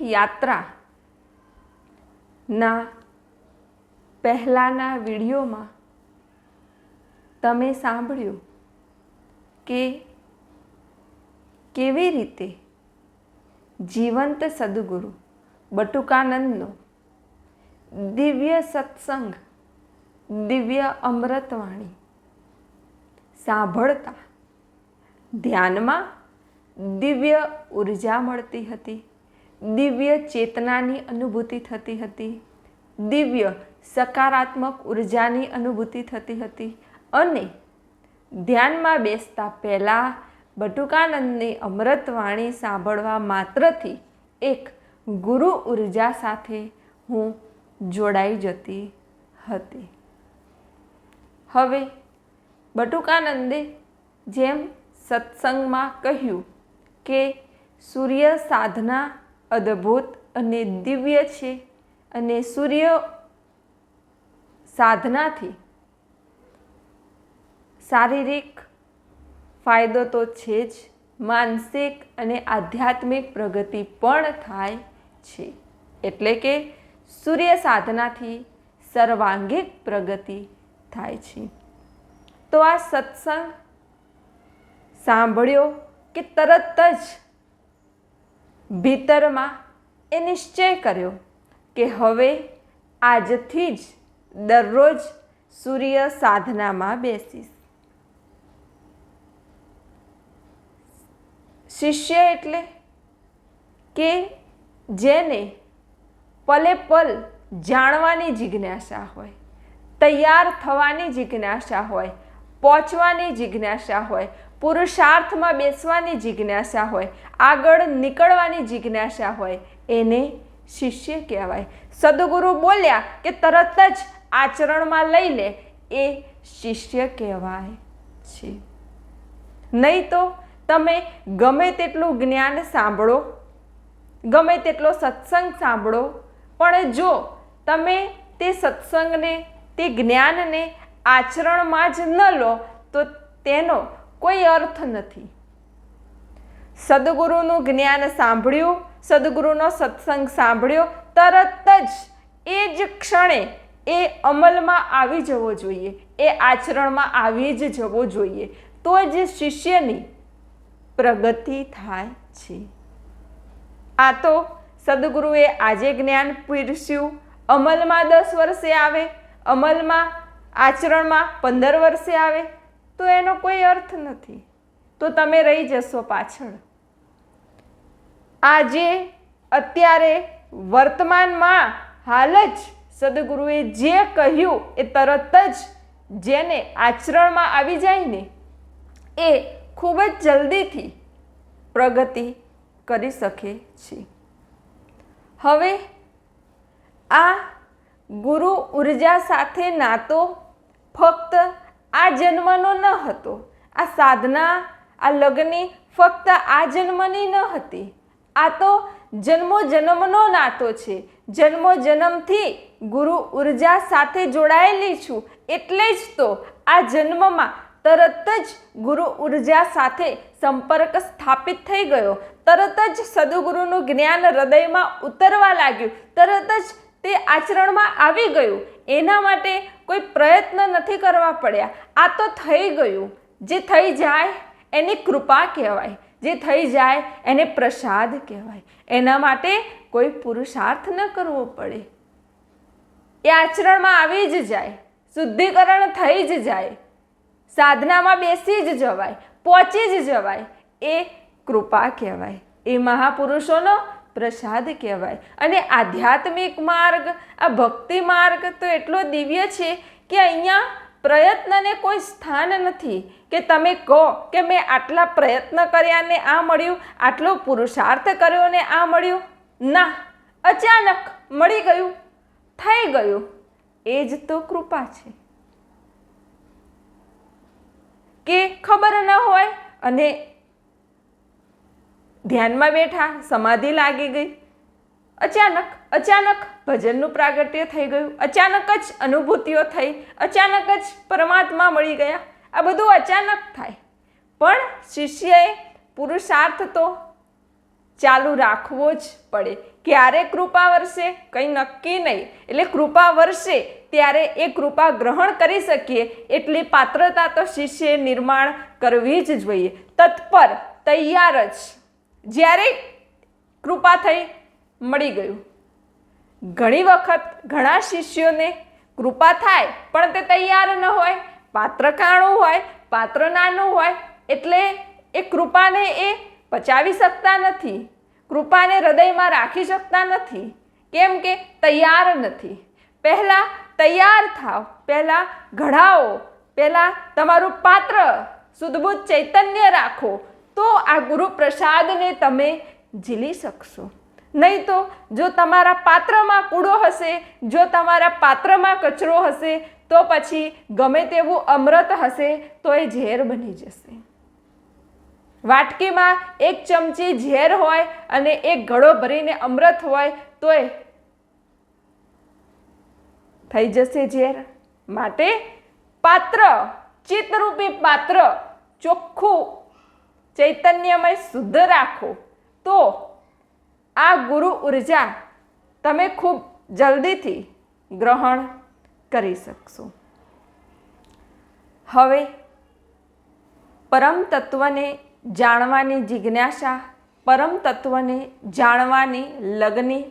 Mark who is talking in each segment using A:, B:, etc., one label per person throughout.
A: આધ્યાત્મિક યાત્રા પહેલાંના વિડીયોમાં તમે સાંભળ્યું કે કેવી રીતે જીવંત સદગુરુ બટુકાનંદનો દિવ્ય સત્સંગ, દિવ્ય અમૃતવાણી સાંભળતા ધ્યાનમાં દિવ્ય ઊર્જા મળતી હતી? દિવ્ય ચેતનાની અનુભૂતિ થતી હતી. દિવ્ય સકારાત્મક ઉર્જાની અનુભૂતિ થતી હતી અને ધ્યાનમાં બેસતા પહેલાં બટુકાનંદની અમૃતવાણી સાંભળવા માત્રથી એક ગુરુ ઊર્જા સાથે હું જોડાઈ જતી હતી. હવે બટુકાનંદે જેમ સત્સંગમાં કહ્યું કે સૂર્ય સાધના અદ્ભુત અને દિવ્ય છે અને સૂર્ય સાધનાથી શારીરિક ફાયદો તો છે જ, માનસિક અને આધ્યાત્મિક પ્રગતિ પણ થાય છે. એટલે કે સૂર્ય સાધનાથી સર્વાંગિક પ્રગતિ થાય છે. તો આ સત્સંગ સાંભળ્યો કે તરત જ ભીતરમાં એ નિશ્ચય કર્યો કે હવે આજથી જ દરરોજ સૂર્ય સાધનામાં બેસીશ. શિષ્ય એટલે કે જેને પલે પલ જાણવાની જિજ્ઞાસા હોય, તૈયાર થવાની જિજ્ઞાસા હોય, પહોંચવાની જિજ્ઞાસા હોય પુરુષાર્થમાં બેસવાની જિજ્ઞાસા હોય, આગળ નીકળવાની જિજ્ઞાસા હોય, એને શિષ્ય કહેવાય. સદગુરુ બોલ્યા કે તરત જ આચરણમાં લઈ લે એ શિષ્ય કહેવાય છે. નહીં તો તમે ગમે તેટલું જ્ઞાન સાંભળો, ગમે તેટલો સત્સંગ સાંભળો, પણ જો તમે તે સત્સંગને, તે જ્ઞાનને આચરણમાં જ ન લો, તો તેનો કોઈ અર્થ નથી. સદગુરુનું જ્ઞાન સાંભળ્યું, સદગુરુનો સત્સંગ સાંભળ્યો, તરત જ એ જ ક્ષણે એ અમલમાં આવી જવો જોઈએ, એ આચરણમાં આવી જ જવો જોઈએ. તો જ શિષ્યની પ્રગતિ થાય છે. આ તો સદગુરુએ આજે જ્ઞાન પીરસ્યું. અમલમાં દસ વર્ષે આવે, અમલમાં આચરણમાં પંદર વર્ષે આવે તો એનો કોઈ અર્થ નથી. તો તમે રહી જશો પાછળ. આજે અત્યારે વર્તમાનમાં હાલ જ સદગુરુએ જે કહ્યું એ તરત જ જેને આચરણમાં આવી જાય ને, એ ખૂબ જ જલ્દીથી પ્રગતિ કરી શકે છે. હવે આ ગુરુ ઊર્જા સાથે નાતો ફક્ત આ જન્મનો ન હતો. આ સાધના, આ લગ્ની ફક્ત આ જન્મની ન હતી. આ તો જન્મો જન્મનો નાતો છે. જન્મો જન્મથી ગુરુ ઊર્જા સાથે જોડાયેલી છું. એટલે જ તો આ જન્મમાં તરત જ ગુરુ ઊર્જા સાથે સંપર્ક સ્થાપિત થઈ ગયો. તરત જ સદગુરુનું જ્ઞાન હૃદયમાં ઉતરવા લાગ્યું. તરત જ તે આચરણમાં આવી ગયું. એના માટે કોઈ પ્રયત્ન નથી કરવા પડ્યા. આ તો થઈ ગયું. જે થઈ જાય એની કૃપા કહેવાય. જે થઈ જાય એને પ્રસાદ કહેવાય. એના માટે કોઈ પુરુષાર્થ ન કરવો પડે. એ આચરણમાં આવી જ જાય. શુદ્ધિકરણ થઈ જ જાય. સાધનામાં બેસી જ જવાય. પહોંચી જ જવાય. એ કૃપા કહેવાય. એ મહાપુરુષોનો પ્રસાદ કહેવાય. અને આધ્યાત્મિક માર્ગ, આ ભક્તિ માર્ગ તો એટલો દિવ્ય છે કે અહીંયા પ્રયત્નને કોઈ સ્થાન નથી. કે તમે કહો કે મેં આટલા પ્રયત્ન કર્યા ને આ મળ્યું, આટલો પુરુષાર્થ કર્યો ને આ મળ્યું. ના, અચાનક મળી ગયું, થઈ ગયું. એ જ તો કૃપા છે. કે ખબર ન હોય અને ધ્યાનમાં બેઠા સમાધિ લાગી ગઈ. અચાનક અચાનક ભજનનું પ્રાગટ્ય થઈ ગયું. અચાનક જ અનુભૂતિઓ થઈ. અચાનક જ પરમાત્મા મળી ગયા. આ બધું અચાનક થાય. પણ શિષ્યએ પુરુષાર્થ તો ચાલુ રાખવો જ પડે. ક્યારે કૃપા વરસે? કંઈ નક્કી નહીં. એટલે કૃપા વરસે ત્યારે એ કૃપા ગ્રહણ કરી શકીએ. એટલી પાત્રતા તો શિષ્ય નિર્માણ કરવી જ જોઈએ. તત્પર, તૈયાર જ. જ્યારે કૃપા થઈ મળી ગયું. ઘણી વખત ઘણા શિષ્યોને કૃપા થાય, પણ તે તૈયાર ન હોય, પાત્ર કાણું હોય, પાત્ર નાનું હોય, એટલે એ કૃપાને એ પચાવી શકતા નથી. કૃપાને હૃદયમાં રાખી શકતા નથી. કેમ કે તૈયાર નથી. પહેલાં તૈયાર થાવ, પહેલાં ઘડાઓ પહેલાં તમારું પાત્ર શુદ્ધબુદ્ધ ચૈતન્ય રાખો તો આ ગુરુપ્રસાદને તમે ઝીલી શકશો. નહીં તો જો તમારા પાત્રમાં કૂડો હશે, જો તમારા પાત્રમાં કચરો હશે, તો પછી ગમે તેવું અમૃત હશે, તો એ ઝેર બની જશે. વાટકીમાં એક ચમચી ઝેર હોય અને એક ઘડો ભરીને અમૃત હોય, તો એ થઈ જશે ઝેર. માટે પાત્ર, ચિત્તરૂપી પાત્ર ચોખ્ખું ચૈતન્યમય શુદ્ધ રાખો. તો આ ગુરુ ઊર્જા તમે ખૂબ જલ્દીથી ગ્રહણ કરી શકશો. હવે પરમ તત્વને જાણવાની જિજ્ઞાસા પરમ તત્વને જાણવાની લગની,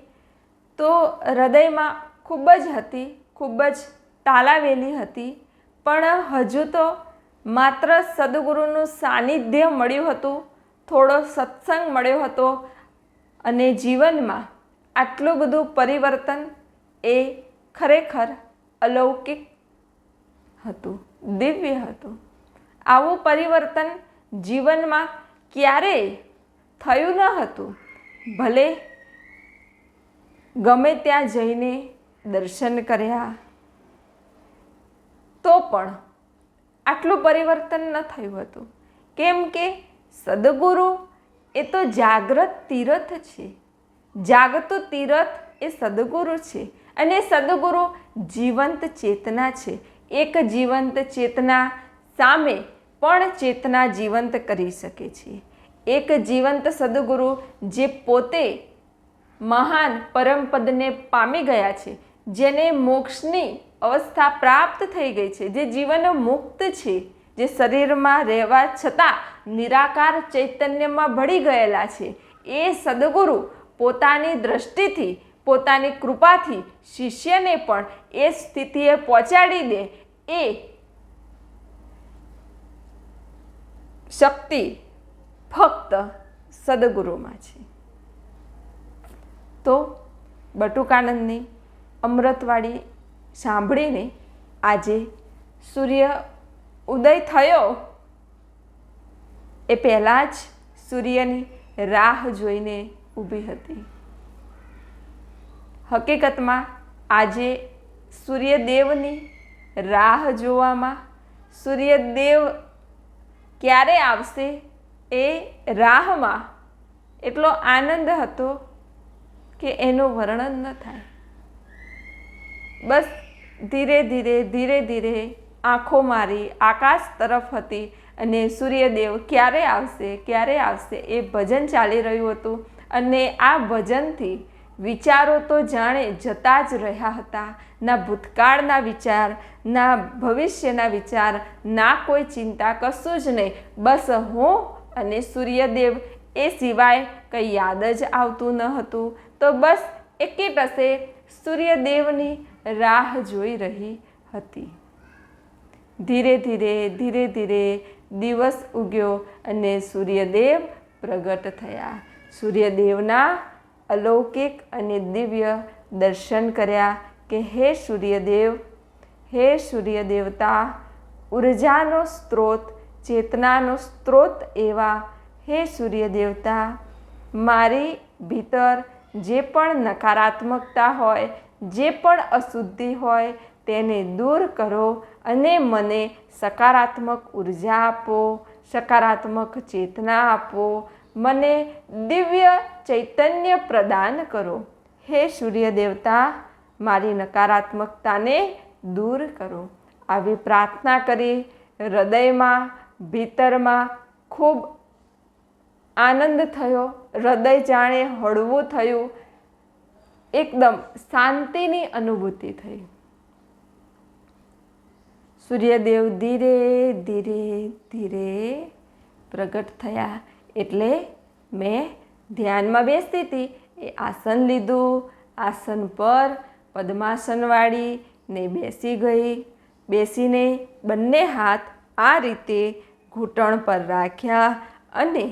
A: તો હૃદયમાં ખૂબ જ હતી, ખૂબ જ તાલાવેલી હતી, પણ હજુ તો માત્ર સદગુરુનું સાનિધ્ય મળ્યું હતું, થોડો સત્સંગ મળ્યો હતો અને જીવનમાં આટલું બધું પરિવર્તન એ ખરેખર અલૌકિક હતું, દિવ્ય હતું. આવું પરિવર્તન જીવનમાં ક્યારેય થયું ન હતું. ભલે ગમે ત્યાં જઈને દર્શન કર્યા, તો પણ આટલું પરિવર્તન ન થયું હતું. કેમ કે સદગુરુ એ તો જાગ્રત તીરથ છે. જાગતું તીરથ એ સદગુરુ છે અને સદગુરુ જીવંત ચેતના છે. એક જીવંત ચેતના સામે પણ ચેતના જીવંત કરી શકે છે. એક જીવંત સદગુરુ જે પોતે મહાન પરમપદને પામી ગયા છે, જેને મોક્ષની અવસ્થા પ્રાપ્ત થઈ ગઈ છે, જે જીવન મુક્ત છે, જે શરીરમાં રહેવા છતાં નિરાકાર ચૈતન્યમાં ભળી ગયેલા છે. એ સદગુરુ પોતાની દ્રષ્ટિથી, પોતાની કૃપાથી શિષ્યને પણ એ સ્થિતિએ પહોંચાડી દે એ શક્તિ ફક્ત સદગુરુમાં છે. તો બટુકાનંદની અમૃતવાળી સાંભળીને આજે સૂર્ય ઉદય થયો. એ પહેલાં જ સૂર્યની રાહ જોઈને ઊભી હતી. હકીકતમાં આજે સૂર્યદેવની રાહ જોવામાં સૂર્યદેવ ક્યારે આવશે એ રાહમાં એટલો આનંદ હતો કે એનું વર્ણન ન થાય. બસ ધીરે ધીરે ધીરે ધીરે આંખો મારી આકાશ તરફ હતી અને સૂર્યદેવ ક્યારે આવશે ક્યારે આવશે એ ભજન ચાલી રહ્યું હતું. અને આ ભજનથી વિચારો તો જાણે જતા જ રહ્યા હતા. ના ભૂતકાળના વિચાર, ના ભવિષ્યના વિચાર, ના કોઈ ચિંતા, કશું જ નહીં. બસ હું અને સૂર્યદેવ એ સિવાય કંઈ યાદ જ આવતું ન હતું. તો બસ એકી ટસે સૂર્યદેવની રાહ જોઈ રહી હતી. ધીરે ધીરે ધીરે ધીરે દિવસ ઉગ્યો અને સૂર્યદેવ પ્રગટ થયા. સૂર્યદેવના અલૌકિક અને દિવ્ય દર્શન કર્યા કે હે સૂર્યદેવ, હે સૂર્યદેવતા, ઉર્જાનો સ્ત્રોત, ચેતનાનો સ્ત્રોત એવા, હે સૂર્યદેવતા, મારી ભીતર જે પણ નકારાત્મકતા હોય જે પણ અશુદ્ધિ હોય તેને દૂર કરો અને મને સકારાત્મક ઊર્જા આપો, સકારાત્મક ચેતના આપો, મને દિવ્ય ચૈતન્ય પ્રદાન કરો. હે સૂર્ય દેવતા મારી નકારાત્મકતાને દૂર કરો. આવી પ્રાર્થના કરી હૃદયમાં, ભીતરમાં ખૂબ આનંદ થયો. હૃદય જાણે હળવું થયું. એકદમ શાંતિની અનુભૂતિ થઈ. સૂર્યદેવ ધીરે ધીરે ધીરે પ્રગટ થયા એટલે મેં ધ્યાનમાં બેસતી હતી. એ આસન લીધું, આસન પર પદ્માસનવાળી ને બેસી ગઈ. બેસીને બંને હાથ આ રીતે ઘૂંટણ પર રાખ્યા અને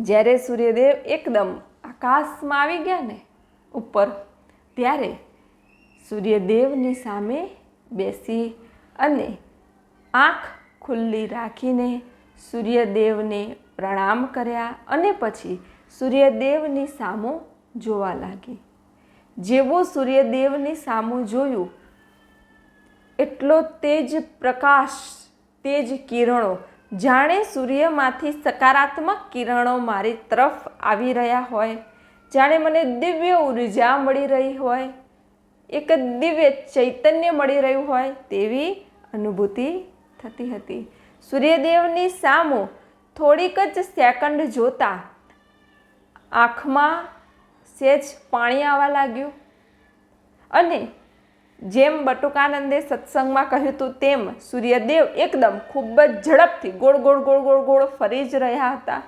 A: જ્યારે સૂર્યદેવ એકદમ આકાશમાં આવી ગયા ને ઉપર, ત્યારે સૂર્યદેવની સામે બેસી અને આંખ ખુલ્લી રાખીને સૂર્યદેવને પ્રણામ કર્યા અને પછી સૂર્યદેવની સામું જોવા લાગી. જેવો સૂર્યદેવની સામું જોયું, એટલો તેજ પ્રકાશ, તેજ કિરણો જાણે સૂર્યમાંથી સકારાત્મક કિરણો મારી તરફ આવી રહ્યા હોય. જાણે મને દિવ્ય ઊર્જા મળી રહી હોય. એક દિવ્ય ચૈતન્ય મળી રહ્યું હોય તેવી અનુભૂતિ થતી હતી. સૂર્યદેવની સામું થોડીક જ સેકન્ડ જોતા આંખમાં સેજ પાણી આવવા લાગ્યું. અને જેમ બટુકાનંદે સત્સંગમાં કહ્યું હતું, તેમ સૂર્યદેવ એકદમ ખૂબ જ ઝડપથી ગોળ ગોળ ગોળ ગોળ ગોળ ફરી જ રહ્યા હતા.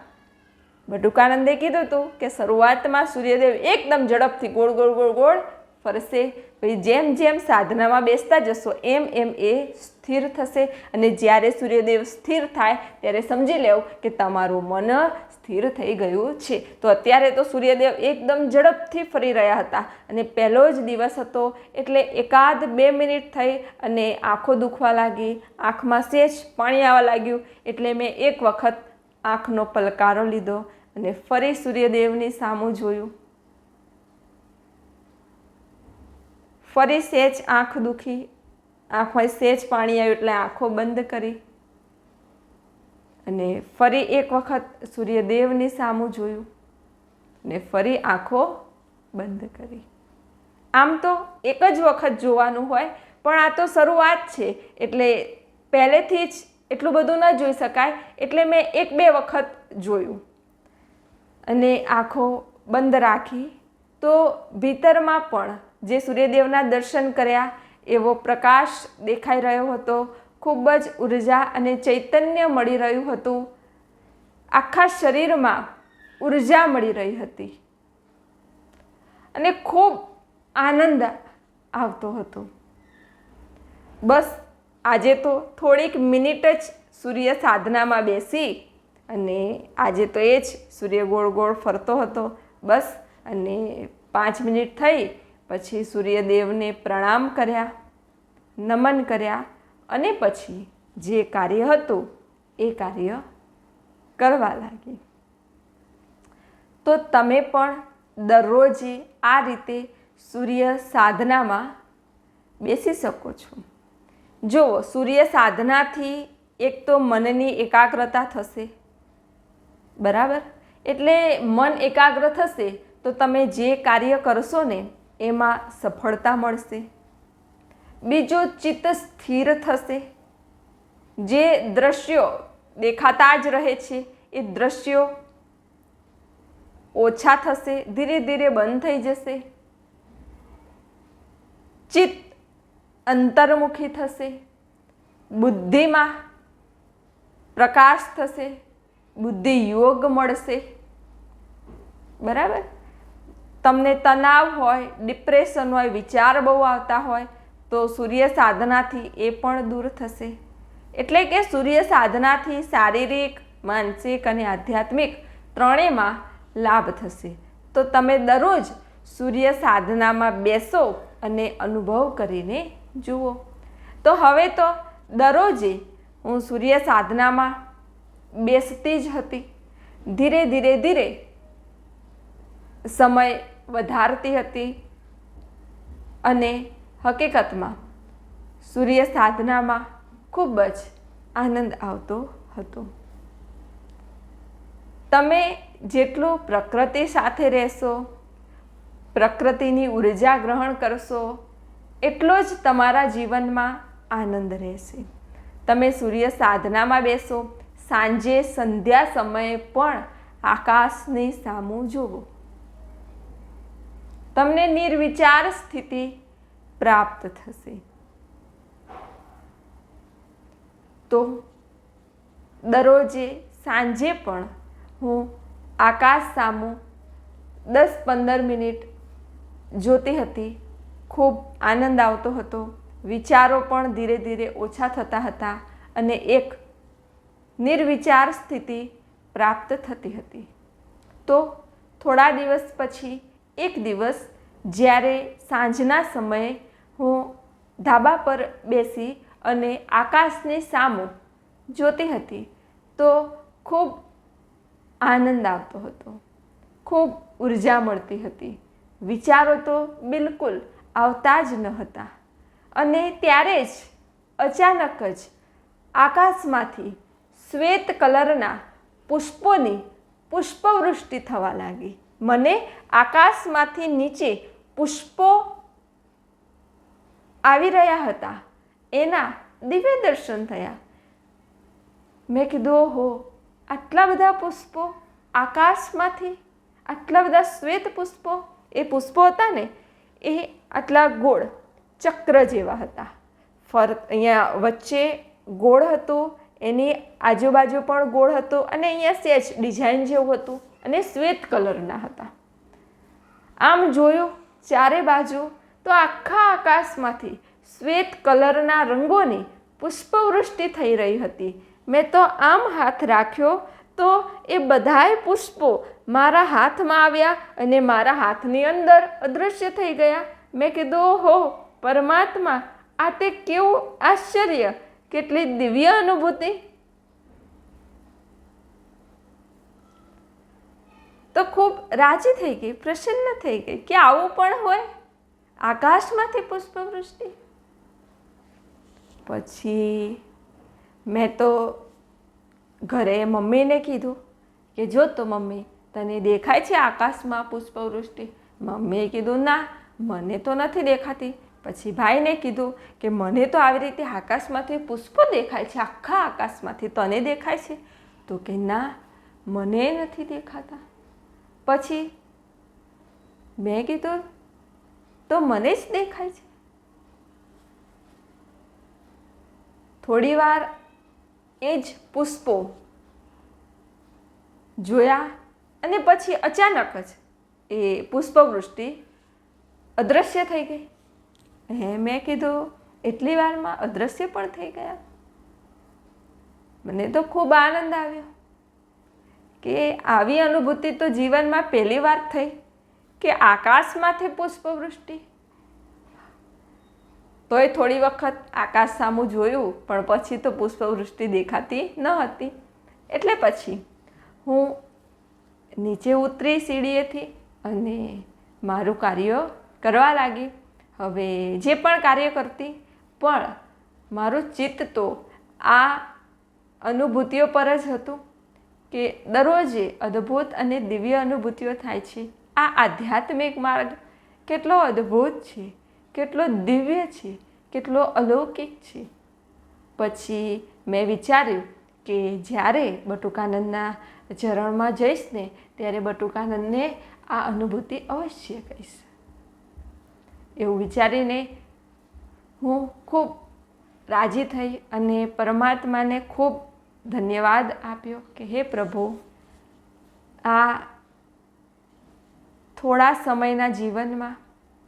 A: બટુકાનંદે કીધું હતું કે શરૂઆતમાં સૂર્યદેવ એકદમ ઝડપથી ગોળ ગોળ ગોળ ગોળ ફરશે. પછી જેમ જેમ સાધનામાં બેસતા જશો, એમ એમ એ સ્થિર થશે. અને જ્યારે સૂર્યદેવ સ્થિર થાય, ત્યારે સમજી લેવું કે તમારું મન સ્થિર થઈ ગયું છે. તો અત્યારે તો સૂર્યદેવ એકદમ ઝડપથી ફરી રહ્યા હતા. અને પહેલો જ દિવસ હતો, એટલે એકાદ બે મિનિટ થઈ અને આંખો દુખવા લાગી. આંખમાં સેજ પાણી આવવા લાગ્યું, એટલે મેં એક વખત આંખનો પલકારો લીધો અને ફરી સૂર્યદેવની સામું જોયું. ફરી સેજ આંખ દુખી આંખમાં સેજ પાણી આવ્યું એટલે આંખો બંધ કરી. અને ફરી એક વખત સૂર્યદેવની સામું જોયું ને ફરી આંખો બંધ કરી. આમ તો એક જ વખત જોવાનું હોય, પણ આ તો શરૂઆત છે. એટલે પહેલેથી જ એટલું બધું ન જોઈ શકાય, એટલે મેં એક બે વખત જોયું. અને આંખો બંધ રાખી, તો ભીતરમાં પણ જે સૂર્યદેવના દર્શન કર્યા, એવો પ્રકાશ દેખાઈ રહ્યો હતો. ખૂબ જ ઊર્જા અને ચૈતન્ય મળી રહ્યું હતું. આખા શરીરમાં ઊર્જા મળી રહી હતી. અને ખૂબ આનંદ આવતો હતો. બસ, આજે તો થોડીક મિનિટ જ સૂર્ય સાધનામાં બેસી અને આજે તો એ જ સૂર્ય ગોળ ગોળ ફરતો હતો. બસ, અને પાંચ મિનિટ થઈ પછી સૂર્યદેવને પ્રણામ કર્યા, નમન કર્યા અને પછી જે કાર્ય હતું એ કાર્ય કરવા લાગી. તો તમે પણ દરરોજે આ રીતે સૂર્ય સાધનામાં બેસી શકો છો. જુઓ, સૂર્ય સાધનાથી એક તો મનની એકાગ્રતા થશે, બરાબર? એટલે મન એકાગ્ર થશે તો તમે જે કાર્ય કરશો ને એમાં સફળતા મળશે. બીજો ચિત્ત સ્થિર થશે. જે દ્રશ્યો દેખાતા જ રહે છે, એ દ્રશ્યો ઓછા થશે, ધીરે ધીરે બંધ થઈ જશે. ચિત્ત અંતર્મુખી થશે. બુદ્ધિમાં પ્રકાશ થશે. બુદ્ધિ યોગ મળશે. બરાબર? તમને તણાવ હોય ડિપ્રેશન હોય, વિચાર બહુ આવતા હોય, તો સૂર્ય સાધનાથી એ પણ દૂર થશે. એટલે કે સૂર્ય સાધનાથી શારીરિક, માનસિક અને આધ્યાત્મિક ત્રણેયમાં લાભ થશે. તો તમે દરરોજ સૂર્ય સાધનામાં બેસો અને અનુભવ કરીને જુઓ. તો હવે તો દરરોજે હું સૂર્ય સાધનામાં બેસતી જ હતી. ધીરે ધીરે ધીરે સમય વધારતી હતી અને હકીકતમાં સૂર્ય સાધનામાં ખૂબ જ આનંદ આવતો હતો. તમે જેટલું પ્રકૃતિ સાથે રહેશો, પ્રકૃતિની ઊર્જા ગ્રહણ કરશો, એટલો જ તમારા જીવનમાં આનંદ રહેશે. તમે સૂર્ય સાધનામાં બેસો, સાંજે સંધ્યા સમયે પણ આકાશની સામું જોવો તમને નિર્વિચાર સ્થિતિ પ્રાપ્ત થશે. તો દરરોજે સાંજે પણ હું આકાશ સામું દસ પંદર મિનિટ જોતી હતી. ખૂબ આનંદ આવતો હતો. વિચારો પણ ધીરે ધીરે ઓછા થતા હતા અને એક નિર્વિચાર સ્થિતિ પ્રાપ્ત થતી હતી. તો થોડા દિવસ પછી એક દિવસ જ્યારે સાંજના સમયે હું ધાબા પર બેસી અને આકાશને સામું જોતી હતી, તો ખૂબ આનંદ આવતો હતો. ખૂબ ઊર્જા મળતી હતી. વિચારો તો બિલકુલ આવતા જ ન હતા. અને ત્યારે જ અચાનક જ આકાશમાંથી શ્વેત કલરના પુષ્પોની પુષ્પવૃષ્ટિ થવા લાગી. મને આકાશમાંથી નીચે પુષ્પો આવી રહ્યા હતા. એના દિવ્ય દર્શન થયા. મેં કીધું, ઓહો, આટલા બધા પુષ્પો આકાશમાંથી, આટલા બધા શ્વેત પુષ્પો, એ પુષ્પો હતા ને, એ આટલા ગોળ ચક્ર જેવા હતા. ફર, અહીંયા વચ્ચે ગોળ હતું, એની આજુબાજુ પણ ગોળ હતો અને અહીંયા સેજ ડિઝાઇન જેવું હતું. અને શ્વેત કલરના હતા. આમ જોયું ચારે બાજુ તો આખા આકાશમાંથી શ્વેત કલરના રંગોની પુષ્પવૃષ્ટિ થઈ રહી હતી. મેં તો આમ હાથ રાખ્યો તો એ બધાય પુષ્પો મારા હાથમાં આવ્યા અને મારા હાથની અંદર અદૃશ્ય થઈ ગયા. મેં કીધું હો પરમાત્મા, આ તે કેવું આશ્ચર્ય! કેટલી દિવ્ય અનુભૂતિ! તો ખૂબ રાજી થઈ ગઈ, પ્રસન્ન થઈ ગઈ કે આવું પણ હોય? આકાશમાંથી પુષ્પવૃષ્ટિ? પછી મેં તો ઘરે મમ્મીને કીધું કે, જો તો મમ્મી, તને દેખાય છે આકાશમાં પુષ્પવૃષ્ટિ? મમ્મીએ કીધું, ના, મને તો નથી દેખાતી. પછી ભાઈને કીધું કે, મને તો આવી રીતે આકાશમાંથી પુષ્પો દેખાય છે, આખા આકાશમાંથી તને દેખાય છે. તો કે, ના, મને નથી દેખાતા. પછી મેં કીધું, તો મને જ દેખાય છે. થોડી વાર એ જ પુષ્પો જોયા અને પછી અચાનક જ એ પુષ્પવૃષ્ટિ અદૃશ્ય થઈ ગઈ. હે, મેં કીધું, એટલી વારમાં અદૃશ્ય પણ થઈ ગયા? મને તો ખૂબ આનંદ આવ્યો. કે આવી અનુભૂતિ તો જીવનમાં પહેલી વાર થઈ, કે આકાશમાંથી પુષ્પવૃષ્ટિ? તોય થોડી વખત આકાશ સામું જોયું, પણ પછી તો પુષ્પવૃષ્ટિ દેખાતી ન હતી. એટલે પછી હું નીચે ઉતરી સીડીએથી અને મારું કાર્ય કરવા લાગી. હવે જે પણ કાર્ય કરતી, પણ મારું ચિત્ત તો આ અનુભૂતિઓ પર જ હતું. કે દરરોજે અદ્ભુત અને દિવ્ય અનુભૂતિઓ થાય છે. આ આધ્યાત્મિક માર્ગ કેટલો અદ્ભુત છે, કેટલો દિવ્ય છે, કેટલો અલૌકિક છે. પછી મેં વિચાર્યું કે જ્યારે બટુકાનંદના ચરણમાં જઈશ ને, ત્યારે બટુકાનંદને આ અનુભૂતિ અવશ્ય કહીશ. એવું વિચારીને હું ખૂબ રાજી થઈ અને પરમાત્માને ખૂબ ધન્યવાદ આપ્યો કે હે પ્રભુ, આ થોડા સમયના જીવનમાં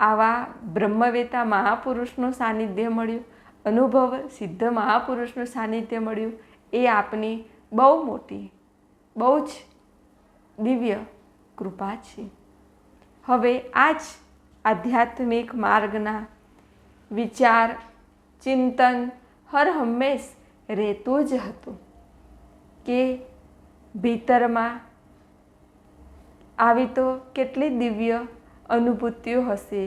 A: આવા બ્રહ્મવેતા મહાપુરુષનું સાનિધ્ય મળ્યું, અનુભવ સિદ્ધ મહાપુરુષનું સાનિધ્ય મળ્યું, એ આપની બહુ મોટી, બહુ જ દિવ્ય કૃપા છે. હવે આ જ આધ્યાત્મિક માર્ગના વિચાર, ચિંતન હર હંમેશ રહેતું જ હતું. કે ભીતરમાં આવી તો કેટલી દિવ્ય અનુભૂતિઓ હશે?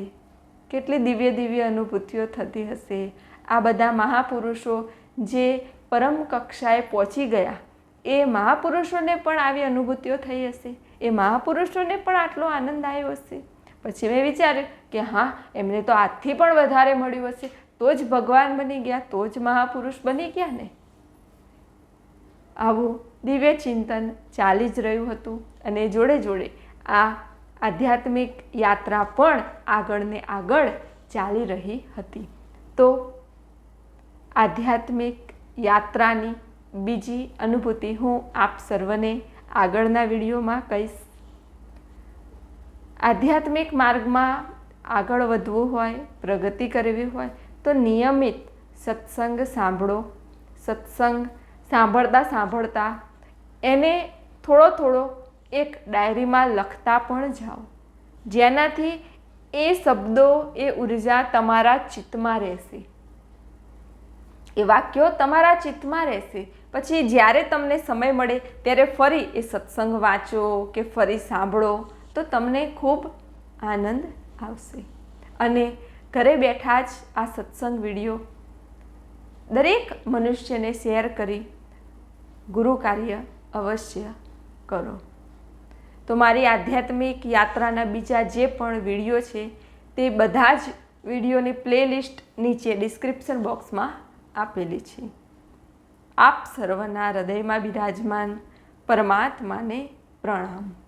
A: કેટલી દિવ્ય દિવ્ય અનુભૂતિઓ થતી હશે? આ બધા મહાપુરુષો જે પરમ કક્ષાએ પહોંચી ગયા, એ મહાપુરુષોને પણ આવી અનુભૂતિઓ થઈ હશે? એ મહાપુરુષોને પણ આટલો આનંદ આવ્યો હશે? પછી મેં વિચાર્યું કે હા, એમને તો આજથી પણ વધારે મળ્યું હશે. તો જ ભગવાન બની ગયા, તો જ મહાપુરુષ બની ગયા ને? આવું દિવ્ય ચિંતન ચાલી જ રહ્યું હતું અને જોડે જોડે આ આધ્યાત્મિક યાત્રા પણ આગળ ને આગળ ચાલી રહી હતી. તો આધ્યાત્મિક યાત્રાની બીજી અનુભૂતિ હું આપ સર્વને આગળના વિડીયોમાં કહીશ. આધ્યાત્મિક માર્ગમાં આગળ વધવું હોય, પ્રગતિ કરવી હોય, તો નિયમિત સત્સંગ સાંભળો. સત્સંગ સાંભળતા સાંભળતા એને થોડો થોડો એક ડાયરીમાં લખતા પણ જાઓ. જેનાથી એ શબ્દો, એ ઊર્જા તમારા ચિત્તમાં રહેશે. એ વાક્યો તમારા ચિત્તમાં રહેશે. પછી જ્યારે તમને સમય મળે, ત્યારે ફરી એ સત્સંગ વાંચો કે ફરી સાંભળો, તો તમને ખૂબ આનંદ આવશે. અને ઘરે બેઠા જ આ સત્સંગ વીડિયો દરેક મનુષ્યને શેર કરી ગુરુ કાર્ય અવશ્ય કરો. તો મારી આધ્યાત્મિક યાત્રાના બીજા જે પણ વીડિયો છે, તે બધા જ વિડીયોની પ્લેલિસ્ટ નીચે ડિસ્ક્રિપ્શન બોક્સમાં આપેલી છે. આપ સર્વના હૃદયમાં બિરાજમાન પરમાત્માને પ્રણામ.